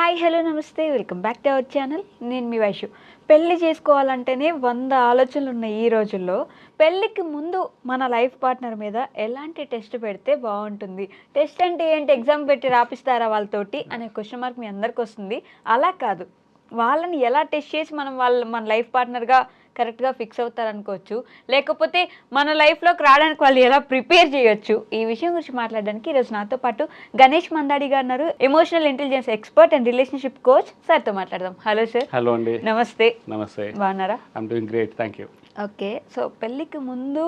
Hi hello నమస్తే welcome back to our channel. నేను మీ వైషు. పెళ్ళి చేసుకోవాలంటేనే వంద ఆలోచనలు ఉన్నాయి ఈ రోజుల్లో. పెళ్ళికి ముందు మన లైఫ్ పార్ట్నర్ మీద ఎలాంటి టెస్ట్ పెడితే బాగుంటుంది? టెస్ట్ అంటే ఏంటి? ఎగ్జామ్ పెట్టి రాపిస్తారా వాళ్ళతోటి అనే క్వశ్చన్ మార్క్ మీ అందరికి వస్తుంది అలా కాదు. వాళ్ళని ఎలా టెస్ట్ చేసి మనం వాళ్ళ మన లైఫ్ పార్ట్నర్గా కరెక్ట్గా ఫిక్స్ అవుతారనుకోవచ్చు. లేకపోతే మన లైఫ్లోకి రావడానికి వాళ్ళు ఎలా ప్రిపేర్ చేయొచ్చు? ఈ విషయం గురించి మాట్లాడడానికి ఈరోజు నాతో పాటు గణేష్ మందాడి గారు ఉన్నారు. Emotional intelligence expert and relationship coach సార్తో మాట్లాడదాం. హలో సార్ హలో అండి. నమస్తే. నమస్తే. బాగున్నారా? I'm doing great thank you okay. So పెళ్ళికి ముందు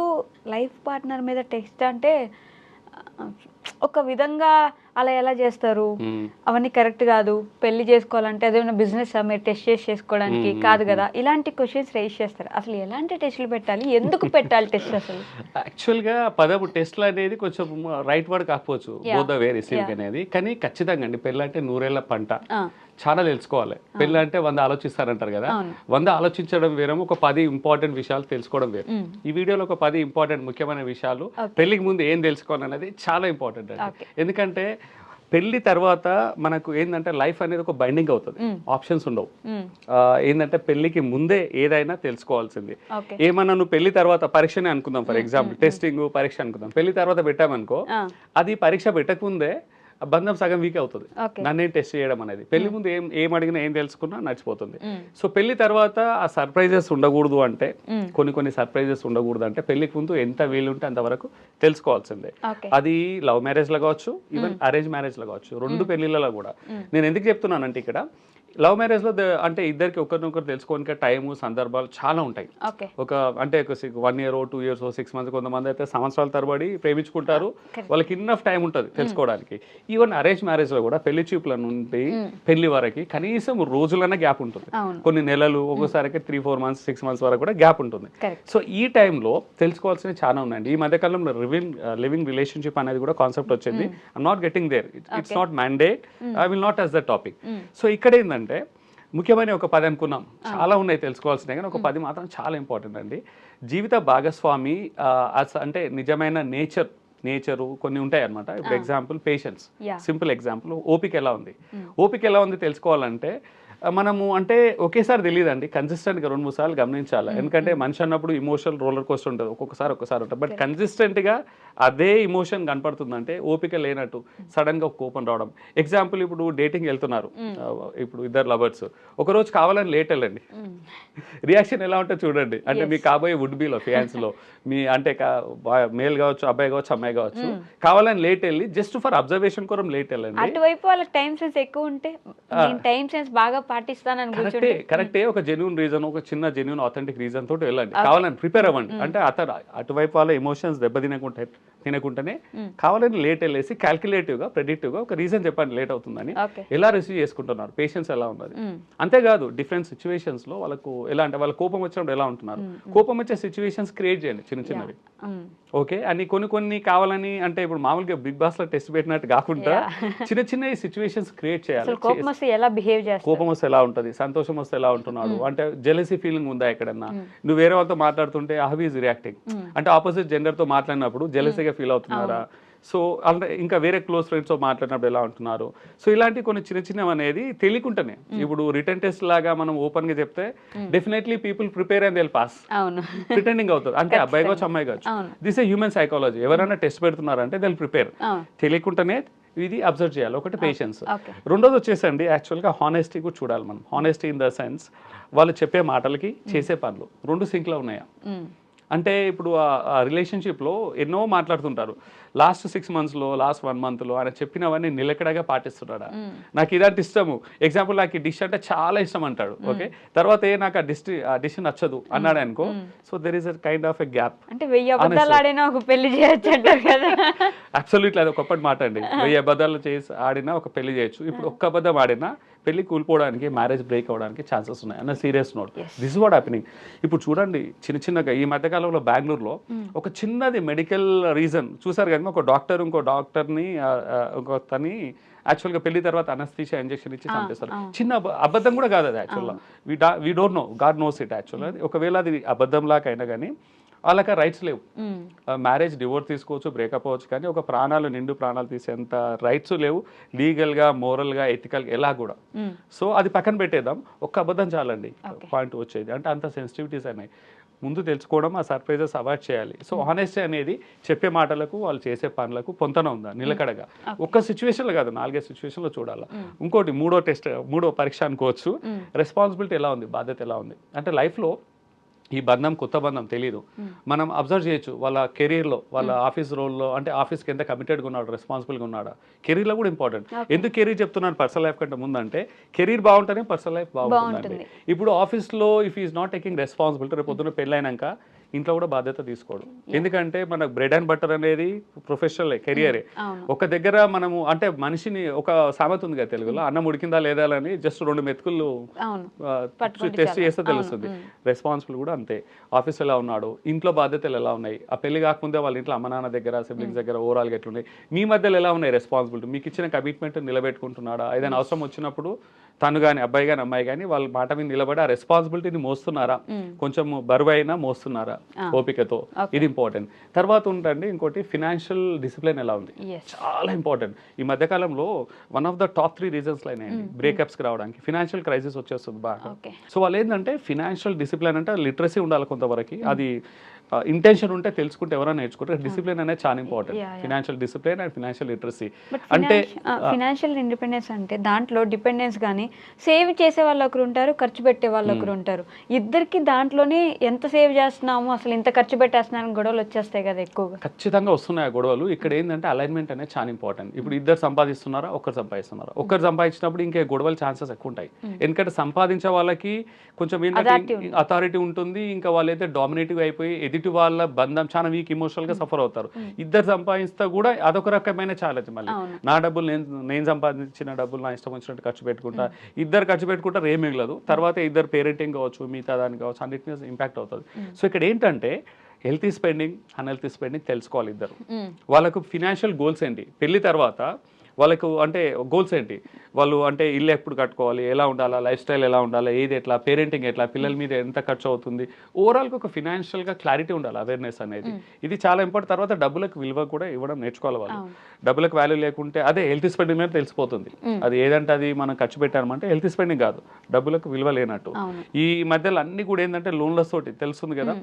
లైఫ్ పార్ట్నర్ మీద టెస్ట్ అంటే ఒక విధంగా అలా ఎలా చేస్తారు? అవన్నీ కరెక్ట్ కాదు. పెళ్ళి చేసుకోవాలంటే అదేమైనా బిజినెస్ మీరు టెస్ట్ చేసి చేసుకోవడానికి కాదు కదా. ఇలాంటి క్వశ్చన్స్ రేస్ చేస్తారు. అసలు ఎలాంటి టెస్టులు పెట్టాలి? ఎందుకు పెట్టాలి టెస్ట్ అసలు? యాక్చువల్గా పదపు టెస్ట్లు అనేది కొంచెం రైట్ వర్డ్ కాకపోవచ్చు. బోధ. అనేది. కానీ ఖచ్చితంగా అండి పెళ్ళి అంటే నూరేళ్ళ పంట. చాలా తెలుసుకోవాలి. పెళ్ళి అంటే వంద ఆలోచిస్తారంటారు కదా. వంద ఆలోచించడం వేరేమో ఒక పది ఇంపార్టెంట్ విషయాలు తెలుసుకోవడం వేరు. ఈ వీడియోలో ఒక పది ఇంపార్టెంట్ ముఖ్యమైన విషయాలు. పెళ్ళికి ముందు ఏం తెలుసుకోవాలనేది చాలా ఇంపార్టెంట్ అండి. ఎందుకంటే పెళ్ళి తర్వాత మనకు ఏంటంటే లైఫ్ అనేది ఒక బైండింగ్ అవుతుంది. ఆప్షన్స్ ఉండవు. ఏంటంటే పెళ్ళికి ముందే ఏదైనా తెలుసుకోవాల్సింది. ఏమన్నా నువ్వు పెళ్ళి తర్వాత పరీక్షనే అనుకుందాం ఫర్ ఎగ్జాంపుల్ టెస్టింగ్ పరీక్ష అనుకుందాం. పెళ్ళి తర్వాత పెట్టామనుకో అది పరీక్ష పెట్టకముందే ఆ బంధం సగం వీక్ అవుతుంది. నన్ను టెస్ట్ చేయడం అనేది. పెళ్ళి ముందు ఏం ఏం అడిగినా ఏం తెలుసుకున్నా నడిచిపోతుంది. సో పెళ్ళి తర్వాత ఆ సర్ప్రైజెస్ ఉండకూడదు అంటే. కొన్ని కొన్ని సర్ప్రైజెస్ ఉండకూడదు అంటే పెళ్ళికి ముందు ఎంత వీలుంటే అంతవరకు తెలుసుకోవాల్సిందే. అది లవ్ మ్యారేజ్లో కావచ్చు ఈవెన్ అరేంజ్ మ్యారేజ్లో కావచ్చు రెండు పెళ్ళిళ్ళలో కూడా. నేను ఎందుకు చెప్తున్నానంటే ఇక్కడ లవ్ మ్యారేజ్లో ద- అంటే ఇద్దరికి ఒకరినొకరు తెలుసుకోనికి టైము సందర్భాలు చాలా ఉంటాయి. ఒక అంటే one year two years six months కొంతమంది అయితే సంవత్సరాల తరబడి ప్రేమించుకుంటారు. వాళ్ళకి ఇన్నఫ్ టైం ఉంటుంది తెలుసుకోవడానికి. ఈవెన్ అరేంజ్ మ్యారేజ్లో కూడా పెళ్ళి చూపుల నుండి పెళ్ళి వరకు కనీసం రోజులనే గ్యాప్ ఉంటుంది. కొన్ని నెలలు ఒక్కోసారికి three four months six months వరకు కూడా గ్యాప్ ఉంటుంది. సో ఈ టైంలో తెలుసుకోవాల్సినవి చాలా ఉన్నాయండి. ఈ మధ్యకాలంలో లివింగ్ లివింగ్ రిలేషన్షిప్ అనేది కూడా కాన్సెప్ట్ వచ్చింది. I'm not getting there. It's not mandate I will not as the topic. So ఇక్కడ ఏంటంటే ముఖ్యమైన ఒక పది అనుకున్నాం. చాలా ఉన్నాయి తెలుసుకోవాల్సినవి కానీ ఒక పది మాత్రం చాలా ఇంపార్టెంట్ అండి. జీవిత భాగస్వామి అంటే నిజమైన నేచర్ నేచరు కొన్ని ఉంటాయి అనమాట ఇప్పుడు ఎగ్జాంపుల్ పేషెన్స్. సింపుల్ ఎగ్జాంపుల్ ఓపిక ఎలా ఉంది? ఓపిక ఎలా ఉంది తెలుసుకోవాలంటే మనము అంటే ఒకేసారి తెలియదండి కన్సిస్టెంట్గా రెండు మూడు సార్లు గమనించాలి. ఎందుకంటే మనిషి అన్నప్పుడు ఇమోషనల్ రోలర్ కోస్టర్ ఉంటుంది. ఒక్కొక్కసారి ఒక్కసారి ఉంటుంది. బట్ కన్సిస్టెంట్గా అదే ఇమోషన్ కనపడుతుందంటే ఓపిక లేనట్టు సడన్గా ఒక కోపం రావడం. ఎగ్జాంపుల్ ఇప్పుడు డేటింగ్ వెళ్తున్నారు. ఇప్పుడు ఇద్దరు లవర్స్ ఒకరోజు కావాలని లేట్ వెళ్ళండి. రియాక్షన్ ఎలా ఉంటుందో చూడండి. అంటే మీ కాబోయే వుడ్ బీలో లో మీ అంటే మేల్ కావచ్చు అబ్బాయి కావచ్చు అమ్మాయి కావచ్చు. కావాలని లేట్ వెళ్ళి జస్ట్ ఫర్ అబ్జర్వేషన్ కోసం లేట్ వెళ్ళండి. అటువైపు వాళ్ళకి టైం సెన్స్ ఎక్కువ ఉంటే టైం సెన్స్ బాగా పాటిస్తానని కరెక్టే కరెక్టే ఒక జెన్యున్ రీజన్ ఒక చిన్న జెన్యున్ ఆథెంటిక్ రీజన్ తోటి వెళ్ళండి. కావాలని ప్రిపేర్ అవ్వండి. అంటే అతను అటువైపు వాళ్ళ ఎమోషన్స్ దెబ్బ తినకుంటే తినకుండానే కావాలని లేట్ వెళ్ళేసి calculative గా ప్రెడిక్టివ్గా ఒక రీజన్ చెప్పండి లేట్ అవుతుందని ఎలా రిసీవ్ చేసుకుంటున్నారు? పేషెన్స్ ఎలా ఉన్నది అంతేకాదు డిఫరెంట్ సిచ్యువేషన్స్లో వాళ్ళకు ఎలా అంటే వాళ్ళ కోపం వచ్చినప్పుడు ఎలా ఉంటున్నారు? కోపం వచ్చే సిచ్యువేషన్స్ క్రియేట్ చేయండి చిన్న చిన్నవి. ఓకే? అని కొన్ని కొన్ని కావాలని అంటే ఇప్పుడు మామూలుగా బిగ్ బాస్లో టెస్ట్ పెట్టినట్టు కాకుండా చిన్న చిన్న సిచ్యువేషన్స్ క్రియేట్ చేయాలి. కోపం వస్తే ఎలా బిహేవ్ చేస్తారు? కోపం వస్తే ఎలా ఉంటుంది? సంతోషం వస్తే ఎలా ఉంటున్నాడు? అంటే జెలసీ ఫీలింగ్ ఉందా ఎక్కడన్నా? నువ్వు వేరే వాళ్ళతో మాట్లాడుతుంటే హవ్ ఈజ్ రియాక్టింగ్ అంటే ఆపోజిట్ జెండర్తో మాట్లాడినప్పుడు జెలసీగా ఫీల్ అవుతున్నారా? సో అంటే ఇంకా వేరే క్లోజ్ ఫ్రెండ్స్తో మాట్లాడినప్పుడు ఎలా ఉంటున్నారు? సో ఇలాంటి కొన్ని చిన్న చిన్నవి అనేది తెలియకుండానే ఇప్పుడు రిటర్న్ టెస్ట్ లాగా మనం ఓపెన్గా చెప్తే definitely people prepare and pass pretending అవుతుంది అంటే అబ్బాయి కావచ్చు అమ్మాయి కావచ్చు. దిస్ ఏ హ్యూమన్ సైకాలజీ ఎవరైనా టెస్ట్ పెడుతున్నారంటే దిల్ ప్రిపేర్ తెలియకుండానే ఇది అబ్జర్వ్ చేయాలి. ఒకటి పేషెన్స్ రెండోది వచ్చేసండి యాక్చువల్గా హానెస్టీ కూడా చూడాలి మనం. హానెస్టీ ఇన్ ద సెన్స్ వాళ్ళు చెప్పే మాటలకి చేసే పనులు. రెండు సింక్లో ఉన్నాయా? అంటే ఇప్పుడు ఆ రిలేషన్షిప్లో ఎన్నో మాట్లాడుతుంటారు. లాస్ట్ సిక్స్ మంత్స్లో లాస్ట్ వన్ మంత్లో ఆయన చెప్పినవన్నీ నిలకడగా పాటిస్తున్నాడా? నాకు ఇదంటే ఇష్టము. ఎగ్జాంపుల్ నాకు ఈ డిష్ అంటే చాలా ఇష్టం అంటాడు ఓకే తర్వాత ఏ నాకు ఆ డిష్ ఆ డిష్ నచ్చదు అన్నాడు అనుకో so there is a kind of a gap అంటే వెయ్యి అబద్ధాలు ఒక పెళ్ళి చేయొచ్చు అంటారు కదా. అబ్సల్యూట్లీ అది ఒకప్పటి మాట అండి. వెయ్యి అబద్ధాలు చేసి ఆడినా ఒక పెళ్ళి చేయొచ్చు. ఇప్పుడు ఒక్క అబద్ధం ఆడినా పెళ్ళి కూలిపోవడానికి మ్యారేజ్ బ్రేక్ అవడానికి ఛాన్సెస్ ఉన్నాయి అన్న serious note. This what happening ఇప్పుడు చూడండి చిన్న చిన్నగా ఈ మధ్యకాలంలో బెంగళూరులో ఒక చిన్నది మెడికల్ రీజన్ చూసారు కదా ఒక డాక్టర్ ఇంకో డాక్టర్ని ఇంకో తని యాక్చువల్గా పెళ్ళి తర్వాత అనస్థీషియా ఇంజెక్షన్ ఇచ్చి చంపేస్తారు చిన్న అబ- అబద్ధం కూడా కాదు అది యాక్చువల్గా we don't know God knows it యాక్చువల్గా ఒకవేళ అది అబద్ధం లాగా అయినా కానీ వాళ్ళకి రైట్స్ లేవు. మ్యారేజ్ డివోర్స్ తీసుకోవచ్చు బ్రేకప్ అవ్వచ్చు కానీ ఒక ప్రాణాలు నిండు ప్రాణాలు తీసేంత రైట్స్ లేవు. లీగల్గా మోరల్గా ఎథికల్గా ఎలా కూడా. సో అది పక్కన పెట్టేద్దాం. ఒక్క అబద్ధం చాలండి. పాయింట్ వచ్చేది. అంటే అంత సెన్సిటివిటీస్ ఉన్నాయి ముందు తెలుసుకోవడం ఆ సర్ప్రైజెస్ అవాయిడ్ చేయాలి. సో హానెస్టీ అనేది చెప్పే మాటలకు వాళ్ళు చేసే పనులకు పొంతన ఉందా? నిలకడగా. ఒక్క సిచ్యువేషన్లో కాదు నాలుగైదు సిచ్యువేషన్లో చూడాలి. ఇంకోటి మూడో టెస్ట్ మూడో పరీక్ష అనుకోవచ్చు. రెస్పాన్సిబిలిటీ ఎలా ఉంది? బాధ్యత ఎలా ఉంది? అంటే లైఫ్లో ఈ బంధం కొత్త బంధం తెలియదు మనం అబ్జర్వ్ చేయొచ్చు వాళ్ళ కెరీర్లో వాళ్ళ ఆఫీస్ రోల్లో అంటే ఆఫీస్కి ఎంత కమిటెడ్గా ఉన్నాడు రెస్పాన్సిబుల్గా ఉన్నాడా? కెరీర్లో కూడా ఇంపార్టెంట్ ఎందుకు కెరీర్ చెప్తున్నాను పర్సనల్ లైఫ్ కంటే ముందు అంటే కెరీర్ బాగుంటేనే పర్సనల్ లైఫ్ బాగుంటుంది. ఇప్పుడు ఆఫీస్లో if is not taking responsibility రేపు పొద్దున్న పెళ్ళైనాక ఇంట్లో కూడా బాధ్యత తీసుకోడు. ఎందుకంటే మన బ్రెడ్ అండ్ బటర్ అనేది ప్రొఫెషనల్ కెరియరే అవును. ఒక దగ్గర మనము అంటే మనిషిని ఒక సామెత ఉంది కదా తెలుగులో అన్నం ఉడికిందా లేదా అని జస్ట్ రెండు మెతుకులు టెస్ట్. చేస్తే తెలుస్తుంది. రెస్పాన్సిబుల్ కూడా అంతే. ఆఫీస్ ఎలా ఉన్నాడు? ఇంట్లో బాధ్యతలు ఎలా ఉన్నాయి? ఆ పెళ్ళి కాకముందే వాళ్ళ ఇంట్లో అమ్మ నాన్న దగ్గర సిబ్లింగ్స్ దగ్గర ఓవరాల్గా ఎట్లున్నాయి? మీ మధ్యలో ఎలా ఉన్నాయి రెస్పాన్సిబిలిటీ మీకు ఇచ్చిన కమిట్మెంట్ నిలబెట్టుకుంటున్నాడా? ఏదైనా అవసరం వచ్చినప్పుడు తను కానీ అబ్బాయి కానీ అమ్మాయి కానీ వాళ్ళ మాట మీద నిలబడి ఆ రెస్పాన్సిబిలిటీని మోస్తున్నారా? కొంచెం బరువు అయినా మోస్తున్నారా ఓపికతో? ఇది ఇంపార్టెంట్ తర్వాత ఉంటండి ఇంకోటి ఫినాన్షియల్ డిసిప్లిన్ ఎలా ఉంది? చాలా ఇంపార్టెంట్ ఈ మధ్య కాలంలో one of the top three reasons అయినాయండి బ్రేకప్స్కి రావడానికి. ఫినాన్షియల్ క్రైసిస్ వచ్చేస్తుంది బాగా. సో వాళ్ళు ఏంటంటే ఫినాన్షియల్ డిసిప్లిన్ అంటే లిటరసీ ఉండాలి కొంతవరకు. అది ఇంటెన్షన్ ఉంటే తెలుసుకుంటే ఎవరైనా నేర్చుకుంటే డిసిప్లిన్ అనేది చాలా important. Financial discipline and financial literacy అంటే ఫినాన్షియల్ ఇండిపెండెన్స్ అంటే దాంట్లో డిపెండెన్స్ కానీ సేవ్ చేసే వాళ్ళు ఒకరు ఉంటారు ఖర్చు పెట్టే వాళ్ళు ఒకరు ఉంటారు. ఇద్దరికి దాంట్లోనే ఎంత సేవ్ చేస్తున్నాము అసలు ఇంత ఖర్చు పెట్టేస్తున్నాను గొడవలు వచ్చేస్తాయి కదా ఎక్కువగా. ఖచ్చితంగా వస్తున్నాయి ఆ గొడవలు. ఇక్కడ ఏంటంటే అలైన్మెంట్ అనేది చాలా ఇంపార్టెంట్ ఇప్పుడు ఇద్దరు సంపాదిస్తున్నారా ఒక్కరు సంపాదిస్తున్నారా? ఒక్కరు సంపాదించినప్పుడు ఇంకే గొడవలు ఛాన్సెస్ ఎక్కువ ఉంటాయి. ఎందుకంటే సంపాదించే వాళ్ళకి కొంచెం ఏంటంటే అథారిటీ ఉంటుంది. ఇంకా వాళ్ళైతే డామినేటివ్ అయిపోయి ఎదుటి వాళ్ళ బంధం చాలా వీక్ ఇమోషనల్గా సఫర్ అవుతారు. ఇద్దరు సంపాదిస్తే కూడా అదొక రకమైన ఛాలెంజ్ మళ్ళీ. నా డబ్బులు నేను నేను సంపాదించిన డబ్బులు నా ఇష్టం వచ్చినట్టు ఖర్చు పెట్టుకుంటా. ఇద్దరు ఖర్చు పెట్టుకుంటారు ఏం మిగలదు. తర్వాత ఇద్దరు పేరెంటింగ్ కావచ్చు మిగతా దానికి కావచ్చు అన్నిటి ఇంపాక్ట్ అవుతుంది. సో ఇక్కడ ఏంటంటే హెల్తీ స్పెండింగ్ అన్హెల్తీ స్పెండింగ్ తెలుసుకోవాలి ఇద్దరు. వాళ్ళకు ఫినాన్షియల్ గోల్స్ ఏంటి? పెళ్ళి తర్వాత వాళ్ళకు అంటే గోల్స్ ఏంటి? వాళ్ళు అంటే ఇల్లు ఎప్పుడు కట్టుకోవాలి? ఎలా ఉండాలా? లైఫ్ స్టైల్ ఎలా ఉండాలి? ఏది ఎట్లా? పేరెంటింగ్ ఎట్లా? పిల్లల మీద ఎంత ఖర్చు అవుతుంది? ఓవరాల్గా ఒక ఫినాన్షియల్గా క్లారిటీ ఉండాలి అవేర్నెస్ అనేది. ఇది చాలా ఇంపార్టెంట్ తర్వాత డబ్బులకు విలువ కూడా ఇవ్వడం నేర్చుకోవాలి వాళ్ళు. డబ్బులకు వాల్యూ లేకుంటే అదే హెల్త్ స్పెండింగ్ మీద తెలిసిపోతుంది. అది ఏదంటే అది మనం ఖర్చు పెట్టామంటే హెల్త్ స్పెండింగ్ కాదు. డబ్బులకు విలువ లేనట్టు. ఈ మధ్యలో అన్ని కూడా ఏంటంటే లోన్లెస్ తోటి తెలుస్తుంది కదా?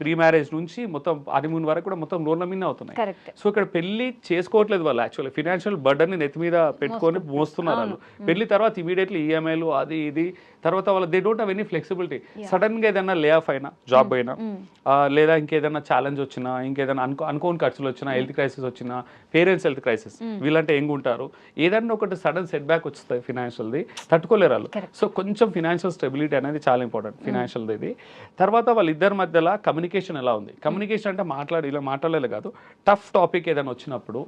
ప్రీ మ్యారేజ్ నుంచి మొత్తం హనీమూన్ వరకు కూడా మొత్తం లోన్ల మీద అవుతున్నాయి. సో ఇక్కడ పెళ్ళి చేసుకోవట్లేదు వాళ్ళు యాక్చువల్లీ ఫినాన్షియల్ బర్డన్ నెత్తి మీద పెట్టుకొని మోస్తున్నారు వాళ్ళు. పెళ్ళి తర్వాత ఇమీడియట్లీ ఈఎంఐలు అది ఇది తర్వాత వాళ్ళు they don't have any flexibility సడన్గా ఏదైనా లే ఆఫ్ అయినా జాబ్ అయినా ఆ, లేదా ఇంకేదైనా ఛాలెంజ్ వచ్చినా ఇంకేదైనా అనుకో అనుకోని ఖర్చులు వచ్చినా హెల్త్ క్రైసిస్ వచ్చినా పేరెంట్స్ హెల్త్ క్రైసిస్ వీళ్ళంటే ఎంగ్ ఉంటారు. ఏదన్నా ఒకటి సడన్ సెట్ బ్యాక్ వస్తుంది ఫినాన్షియల్ది తట్టుకోలేరు వాళ్ళు. సో కొంచెం ఫినాన్షియల్ స్టెబిలిటీ అనేది చాలా ఇంపార్టెంట్ ఫినాన్షియల్ది ఇది. తర్వాత వాళ్ళిద్దరి మధ్యలో కమ్యూనికేషన్ ఎలా ఉంది? కమ్యూనికేషన్ అంటే మాట్లాడి ఇలా మాట్లాడలేదు కాదు. టఫ్ టాపిక్ ఏదైనా వచ్చినప్పుడు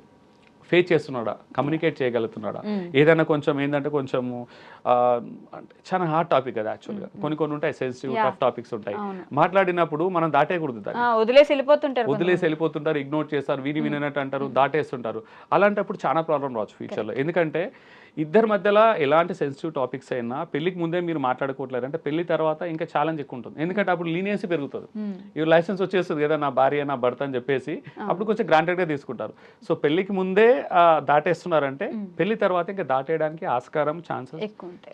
ఫేస్ చేస్తున్నాడా? కమ్యూనికేట్ చేయగలుగుతున్నాడా? ఏదైనా కొంచెం ఏంటంటే అంటే చాలా హార్డ్ టాపిక్ కదా యాక్చువల్గా కొన్ని కొన్ని ఉంటాయి సెన్సిటివ్. టఫ్ టాపిక్స్ ఉంటాయి. మాట్లాడినప్పుడు మనం దాటేయకూడదు ఆ, వదిలేసి వెళ్ళిపోతుంటారు వదిలేసి వెళ్ళిపోతుంటారు ఇగ్నోర్ చేస్తారు విని వినట్టు అంటారు దాటేస్తుంటారు. అలాంటప్పుడు చాలా ప్రాబ్లం రావచ్చు ఫ్యూచర్లో ఎందుకంటే ఇద్దరి మధ్యలో ఎలాంటి సెన్సిటివ్ టాపిక్స్ అయినా పెళ్ళికి ముందే మీరు మాట్లాడుకోవట్లేదు అంటే పెళ్ళి తర్వాత ఇంకా ఛాలెంజ్ ఎక్కువ ఉంటుంది. ఎందుకంటే అప్పుడు లీనియన్సీ పెరుగుతుంది. ఈ లైసెన్స్ వచ్చేస్తుంది కదా నా భార్య నా భర్త అని చెప్పేసి అప్పుడు కొంచెం granted గా తీసుకుంటారు. సో పెళ్ళికి ముందే దాటేస్తున్నారంటే పెళ్ళి తర్వాత ఇంకా దాటేయడానికి ఆస్కారం ఛాన్సెస్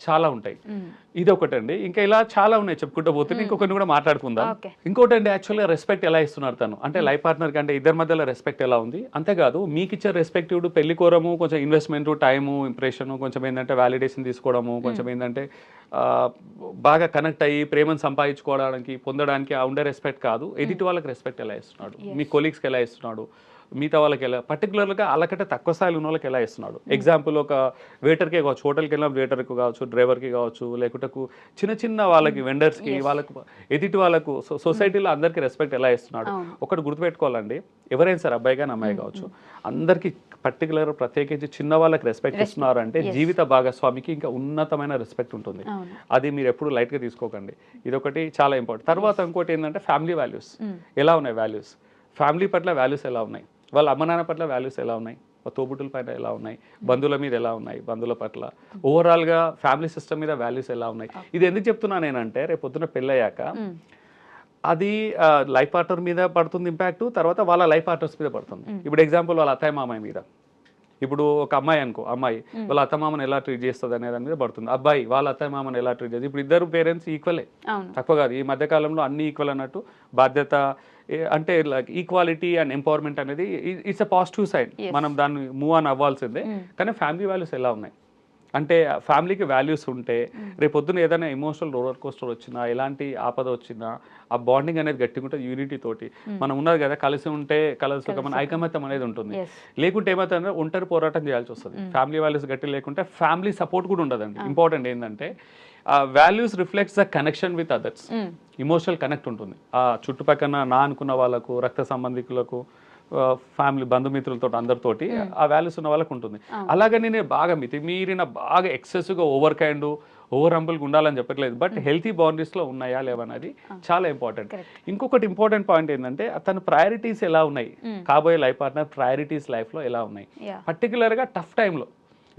చాలా ఉంటాయి. మ్మ్. ఇది ఒకటండి ఇంకా ఇలా చాలా ఉన్నాయి చెప్పుకుంటూ పోతే ఇంకొకరిని కూడా మాట్లాడుకుందాం. ఇంకోటి అండి యాక్చువల్గా రెస్పెక్ట్ ఎలా ఇస్తున్నారు తను? అంటే లైఫ్ పార్ట్నర్ కంటే ఇద్దరి మధ్యలో రెస్పెక్ట్ ఎలా ఉంది? అంతేకాదు మీకు ఇచ్చే రెస్పెక్ట్ ఇప్పుడు పెళ్ళి కోరము కొంచెం ఇన్వెస్ట్మెంట్ టైము ఇంప్రెషన్ కొంచెం ఏంటంటే వాలిడేషన్ తీసుకోవడము కొంచెం ఏంటంటే బాగా కనెక్ట్ అయ్యి ప్రేమను సంపాదించుకోవడానికి పొందడానికి ఆ ఉండే రెస్పెక్ట్ కాదు. ఎదుటి వాళ్ళకి రెస్పెక్ట్ ఎలా ఇస్తున్నాడు? మీ కొలీగ్స్కి ఎలా ఇస్తున్నాడు? మిగతా వాళ్ళకి ఎలా పర్టికులర్గా వాళ్ళకంటే తక్కువ స్థాయిలో ఉన్న వాళ్ళకి ఎలా ఇస్తున్నాడు? ఎగ్జాంపుల్ ఒక వెయిటర్కే కావచ్చు హోటల్కి వెళ్ళిన వెయిటర్కి కావచ్చు డ్రైవర్కి కావచ్చు లేకుంటే చిన్న చిన్న వాళ్ళకి వెండర్స్కి వాళ్ళకు ఎదుటి వాళ్ళకు సొసైటీలో అందరికీ రెస్పెక్ట్ ఎలా ఇస్తున్నాడు. ఒకటి గుర్తుపెట్టుకోవాలండి ఎవరైనా సరే అబ్బాయి కానీ అమ్మాయి కావచ్చు అందరికీ పర్టికులర్ ప్రత్యేకించి చిన్న వాళ్ళకి రెస్పెక్ట్ ఇస్తున్నారు అంటే జీవిత భాగస్వామికి ఇంకా ఉన్నతమైన రెస్పెక్ట్ ఉంటుంది. అది మీరు ఎప్పుడు లైట్గా తీసుకోకండి. ఇదొకటి చాలా ఇంపార్టెంట్ తర్వాత ఇంకోటి ఏంటంటే ఫ్యామిలీ వాల్యూస్ ఎలా ఉన్నాయి వాల్యూస్ ఫ్యామిలీ పట్ల వాల్యూస్ ఎలా ఉన్నాయి? వాళ్ళ అమ్మ నాన్న పట్ల వాల్యూస్ ఎలా ఉన్నాయి? తోబుట్టుల పైన ఎలా ఉన్నాయి? బంధువుల మీద ఎలా ఉన్నాయి? బంధువుల పట్ల. ఓవరాల్గా ఫ్యామిలీ సిస్టమ్ మీద వాల్యూస్ ఎలా ఉన్నాయి? ఇది ఎందుకు చెప్తున్నా నేనంటే రేపు పొద్దున పెళ్ళయ్యాక అది లైఫ్ పార్ట్నర్ మీద పడుతుంది ఇంపాక్ట్ తర్వాత వాళ్ళ లైఫ్ పార్ట్నర్స్ మీద పడుతుంది. ఇప్పుడు ఎగ్జాంపుల్ వాళ్ళ అత్తయ్య మామయ్య మీద. ఇప్పుడు ఒక అమ్మాయి అనుకో అమ్మాయి వాళ్ళ అత్త మామని ఎలా ట్రీట్ చేస్తుంది అనే దాని మీద పడుతుంది. అబ్బాయి వాళ్ళ అత్తయ్య మామని ఎలా ట్రీట్ చేస్తుంది? ఇప్పుడు ఇద్దరు పేరెంట్స్ ఈక్వలే తక్కువ కాదు. ఈ మధ్య కాలంలో అన్ని ఈక్వల్ అన్నట్టు బాధ్యత అంటే లైక్ ఈక్వాలిటీ అండ్ ఎంపవర్మెంట్ అనేది ఇట్స్ అ పాజిటివ్ సైడ్. మనం దాన్ని మూవ్ ఆన్ అవ్వాల్సిందే. కానీ ఫ్యామిలీ వాల్యూస్ ఎలా ఉన్నాయి? అంటే ఫ్యామిలీకి వాల్యూస్ ఉంటే రేపు పొద్దున ఏదైనా ఎమోషనల్ రోలర్ కోస్టర్ వచ్చినా ఎలాంటి ఆపద వచ్చినా ఆ బాండింగ్ అనేది గట్టిగా ఉంటుంది యూనిటీ తోటి. మనం ఉన్నది కదా కలిసి ఉంటే కలిసి ఒక మన ఐకమత్యం అనేది ఉంటుంది. లేకుంటే ఏమవుతుందంటే ఒంటరి పోరాటం చేయాల్సి వస్తుంది. ఫ్యామిలీ వాల్యూస్ గట్టి లేకుంటే ఫ్యామిలీ సపోర్ట్ కూడా ఉండదండి. ఇంపార్టెంట్ ఏంటంటే values reflects the connection with others. Emotional connect ఉంటుంది. ఆ చుట్టుపక్కల నా అనుకున్న వాళ్ళకు రక్త సంబంధికులకు ఫ్యామిలీ బంధుమిత్రులతో అందరితోటి ఆ వాల్యూస్ ఉన్న వాళ్ళకు ఉంటుంది. అలాగని నేను బాగా మితి మీరిన బాగా ఎక్సెసివ్గా ఓవర్ కైండ్ ఓవర్ హంబుల్గా ఉండాలని చెప్పట్లేదు. బట్ హెల్తీ బౌండరీస్లో ఉన్నాయా లేవన్నది చాలా ఇంపార్టెంట్ ఇంకొకటి ఇంపార్టెంట్ పాయింట్ ఏంటంటే తన ప్రయారిటీస్ ఎలా ఉన్నాయి? కాబోయే లైఫ్ పార్ట్నర్ ప్రయారిటీస్ లైఫ్లో ఎలా ఉన్నాయి? పర్టికులర్గా టఫ్ టైంలో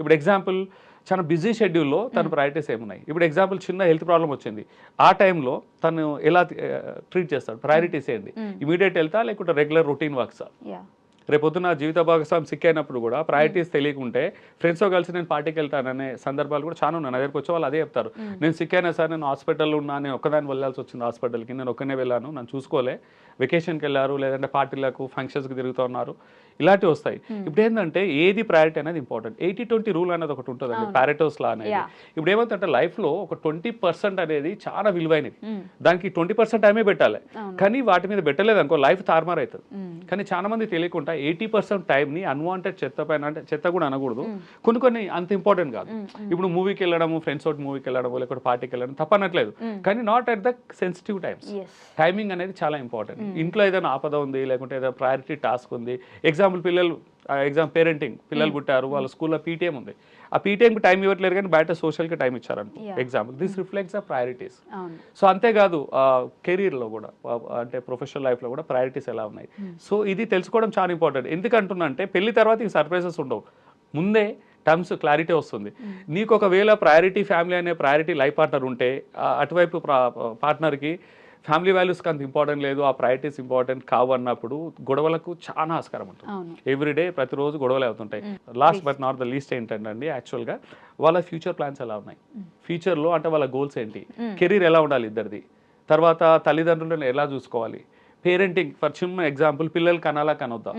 ఇప్పుడు ఎగ్జాంపుల్ చాలా బిజీ షెడ్యూల్లో తన ప్రయారిటీస్ ఏమున్నాయి? ఇప్పుడు ఎగ్జాంపుల్ చిన్న హెల్త్ ప్రాబ్లం వచ్చింది. ఆ టైంలో తను ఎలా ట్రీట్ చేస్తాడు? ప్రయారిటీస్ ఏంటి? ఇమీడియట్ వెళ్తా లేకుంటే రెగ్యులర్ రొటీన్ వర్క్సా రేపొద్దున జీవిత భాగస్వామి సిక్ అయినప్పుడు కూడా ప్రయారిటీస్ తెలియకుంటే ఫ్రెండ్స్తో కలిసి నేను పార్టీకి వెళ్తాననే సందర్భాలు కూడా చాలా ఉన్నాయి. నా దగ్గరకు వచ్చే వాళ్ళు అదే చెప్తారు. నేను సిక్ అయినా సార్ నేను హాస్పిటల్లో ఉన్నా నేను ఒక్కదాన్ని వెళ్ళాల్సి వచ్చింది హాస్పిటల్కి నేను ఒక్కనే వెళ్ళాను నన్ను చూసుకోలే. వెకేషన్కి వెళ్ళారు లేదంటే పార్టీలకు ఫంక్షన్స్కి తిరుగుతూ ఉన్నారు. ఇలాంటివి వస్తాయి. ఇప్పుడు ఏంటంటే ఏది ప్రయారిటీ అనేది ఇంపార్టెంట్ ఎయిటీ ట్వంటీ రూల్ అనేది ఒకటి ఉంటుందండి పారెటోస్ లా అనేది. ఇప్పుడు ఏమవుతుందంటే లైఫ్లో ఒక ట్వంటీ పర్సెంట్ అనేది చాలా విలువైనవి దానికి ట్వంటీ పర్సెంట్ టైమే పెట్టాలి. కానీ వాటి మీద పెట్టలేదు అనుకో లైఫ్ తారుమారు అవుతుంది. కానీ చాలా మంది తెలియకుండా ఎయిటీ పర్సెంట్ టైంని అన్వాంటెడ్ చెత్త పైన అంటే చెత్త కూడా అనకూడదు. కొన్ని కొన్ని అంత ఇంపార్టెంట్ కాదు. ఇప్పుడు మూవీకి వెళ్ళడము ఫ్రెండ్స్ తోటి మూవీకి వెళ్ళడము లేకపోతే పార్టీకి వెళ్ళడం తప్పనట్లేదు. కానీ not at the sensitive times timing అనేది చాలా ఇంపార్టెంట్ ఇంట్లో ఏదైనా ఆపద ఉంది లేకుంటే ఏదైనా ప్రయారిటీ టాస్క్ ఉంది ఎగ్జాంపుల్ పిల్లలు ఎగ్జామ్ పేరెంటింగ్ పిల్లలు పుట్టారు వాళ్ళ స్కూల్లో పీటీఎం ఉంది. ఆ పీటీఎంకి టైం ఇవ్వట్లేదు కానీ బయట సోషల్కి time ఇచ్చారనుకో. Example. This reflects the priorities so అంతేకాదు కెరీర్లో కూడా ఆ, అంటే ప్రొఫెషనల్ లైఫ్లో కూడా ప్రయారిటీస్ ఎలా ఉన్నాయి? సో ఇది తెలుసుకోవడం చాలా ఇంపార్టెంట్ ఎందుకంటున్నా అంటే పెళ్ళి తర్వాత ఈ సర్ప్రైజెస్ ఉండవు. ముందే టర్మ్స్ క్లారిటీ వస్తుంది. నీకు ఒకవేళ ప్రయారిటీ ఫ్యామిలీ అనే ప్రయారిటీ లైఫ్ పార్ట్నర్ ఉంటే ఆ, అటువైపు పార్ట్నర్కి ఫ్యామిలీ వాల్యూస్కి అంత ఇంపార్టెంట్ లేదు ఆ ప్రయారిటీస్ ఇంపార్టెంట్ కావు అన్నప్పుడు గొడవలకు చాలా ఆస్కారం ఉంటుంది. ఎవ్రీడే ప్రతిరోజు గొడవలు అవుతుంటాయి. Last but not the least ఏంటంటే యాక్చువల్గా వాళ్ళ ఫ్యూచర్ ప్లాన్స్ ఎలా ఉన్నాయి? ఫ్యూచర్లో అంటే వాళ్ళ గోల్స్ ఏంటి? కెరీర్ ఎలా ఉండాలి ఇద్దరిది? తర్వాత తల్లిదండ్రులను ఎలా చూసుకోవాలి? పేరెంటింగ్ ఫర్ చిన్న ఎగ్జాంపుల్ పిల్లలు కనాలా కనొద్దా?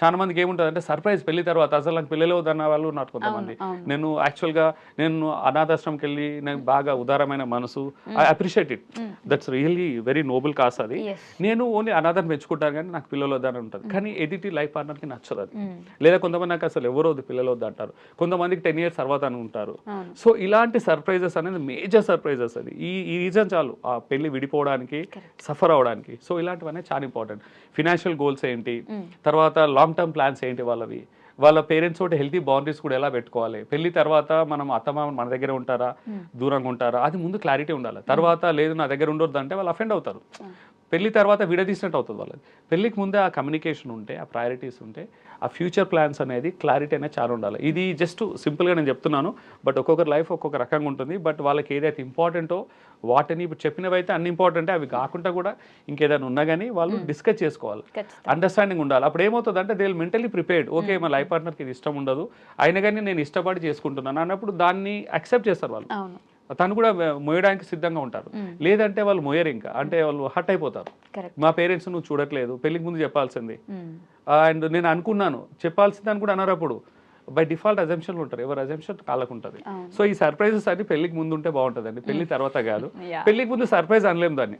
చాలా మందికి ఏముంటుంది అంటే సర్ప్రైజ్ పెళ్ళి తర్వాత అసలు నాకు పిల్లలు వద్దన్న వాళ్ళు ఉన్నారు కొంతమంది. నేను యాక్చువల్గా నేను అనాథాశ్రమంకి వెళ్ళి నేను బాగా ఉదారమైన మనసు. I appreciate it that's really very noble cause అది. నేను ఓన్లీ అనాథని పెంచుకుంటాను కానీ నాకు పిల్లలు వద్దని ఉంటుంది. కానీ ఎదుటి లైఫ్ పార్ట్నర్కి నచ్చదు అది. లేదా కొంతమంది నాకు అసలు ఎవరో పిల్లలు వద్దు అంటారు. కొంతమందికి టెన్ ఇయర్స్ తర్వాత అని ఉంటారు. సో ఇలాంటి సర్ప్రైజెస్ అనేది మేజర్ సర్ప్రైజెస్ అది. ఈ ఈ రీజన్ చాలు ఆ పెళ్ళి విడిపోవడానికి సఫర్ అవడానికి. సో ఇలాంటివన్నీ చాలా ఇంపార్టెంట్ ఫినాన్షియల్ గోల్స్ ఏంటి? తర్వాత లాంగ్ టర్మ్ ప్లాన్స్ ఏంటి వాళ్ళవి? వాళ్ళ పేరెంట్స్ తోటి హెల్తీ బౌండరీస్ కూడా ఎలా పెట్టుకోవాలి? పెళ్ళి తర్వాత మనం అత్తమామ మన దగ్గర ఉంటారా? దూరంగా ఉంటారా? అది ముందు క్లారిటీ ఉండాలి. తర్వాత లేదు నా దగ్గర ఉండొద్దు అంటే వాళ్ళు అఫెండ్ అవుతారు. పెళ్ళి తర్వాత విడదీసినట్టు అవుతుంది వాళ్ళది. పెళ్ళికి ముందే ఆ కమ్యూనికేషన్ ఉంటే ఆ ప్రయారిటీస్ ఉంటే ఆ ఫ్యూచర్ ప్లాన్స్ అనేది క్లారిటీ అనేది చాలా ఉండాలి. ఇది జస్ట్ సింపుల్గా నేను చెప్తున్నాను బట్ ఒక్కొక్కరి లైఫ్ ఒక్కొక్క రకంగా ఉంటుంది. బట్ వాళ్ళకి ఏదైతే ఇంపార్టెంటో వాటిని ఇప్పుడు చెప్పినవి అయితే అన్ని ఇంపార్టెంటే. అవి కాకుండా కూడా ఇంకేదైనా ఉన్నా కానీ వాళ్ళు డిస్కస్ చేసుకోవాలి. అండర్స్టాండింగ్ ఉండాలి. అప్పుడు ఏమవుతుంది అంటే దే మెంటలీ ప్రిపేర్డ్ ఓకే మా లైఫ్ పార్ట్నర్కి ఇది ఇష్టం ఉండదు. అయినా కానీ నేను ఇష్టపడి చేసుకుంటున్నాను అన్నప్పుడు దాన్ని అక్సెప్ట్ చేస్తారు వాళ్ళు. తను కూడా మోయడానికి సిద్ధంగా ఉంటారు. లేదంటే వాళ్ళు మోయరు ఇంకా. అంటే వాళ్ళు హట్ అయిపోతారు. మా పేరెంట్స్ నువ్వు చూడట్లేదు. పెళ్ళికి ముందు చెప్పాల్సింది. అండ్ నేను అనుకున్నాను. చెప్పాల్సింది అని కూడా అన్నారు అప్పుడు. బై డిఫాల్ట్ అజంప్షన్లు ఉంటారు. ఎవరు అజంప్షన్ కాళ్ళకు ఉంటుంది. సో ఈ సర్ప్రైజెస్ అన్ని పెళ్ళికి ముందు ఉంటే బాగుంటుందండి. పెళ్ళి తర్వాత కాదు. పెళ్ళికి ముందు సర్ప్రైజ్ అనలేం దాన్ని.